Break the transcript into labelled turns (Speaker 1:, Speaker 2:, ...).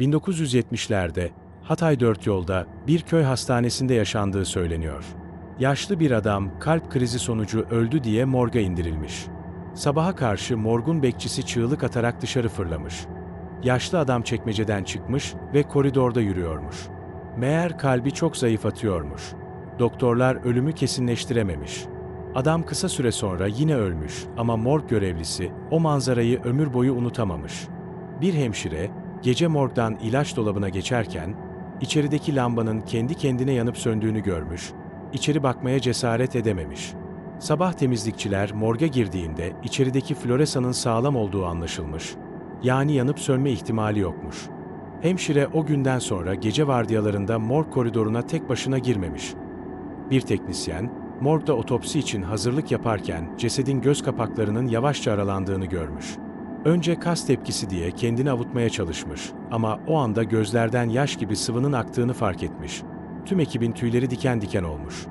Speaker 1: 1970'lerde Hatay Dört Yolda bir köy hastanesinde yaşandığı söyleniyor. Yaşlı bir adam kalp krizi sonucu öldü diye morga indirilmiş. Sabaha karşı morgun bekçisi çığlık atarak dışarı fırlamış. Yaşlı adam çekmeceden çıkmış ve koridorda yürüyormuş. Meğer kalbi çok zayıf atıyormuş. Doktorlar ölümü kesinleştirememiş. Adam kısa süre sonra yine ölmüş ama morg görevlisi o manzarayı ömür boyu unutamamış. Bir hemşire gece morgdan ilaç dolabına geçerken içerideki lambanın kendi kendine yanıp söndüğünü görmüş. İçeri bakmaya cesaret edememiş. Sabah temizlikçiler morga girdiğinde içerideki floresanın sağlam olduğu anlaşılmış. Yani yanıp sönme ihtimali yokmuş. Hemşire o günden sonra gece vardiyalarında morg koridoruna tek başına girmemiş. Bir teknisyen, morgda otopsi için hazırlık yaparken cesedin göz kapaklarının yavaşça aralandığını görmüş. Önce kas tepkisi diye kendini avutmaya çalışmış ama o anda gözlerden yaş gibi sıvının aktığını fark etmiş. Tüm ekibin tüyleri diken diken olmuş.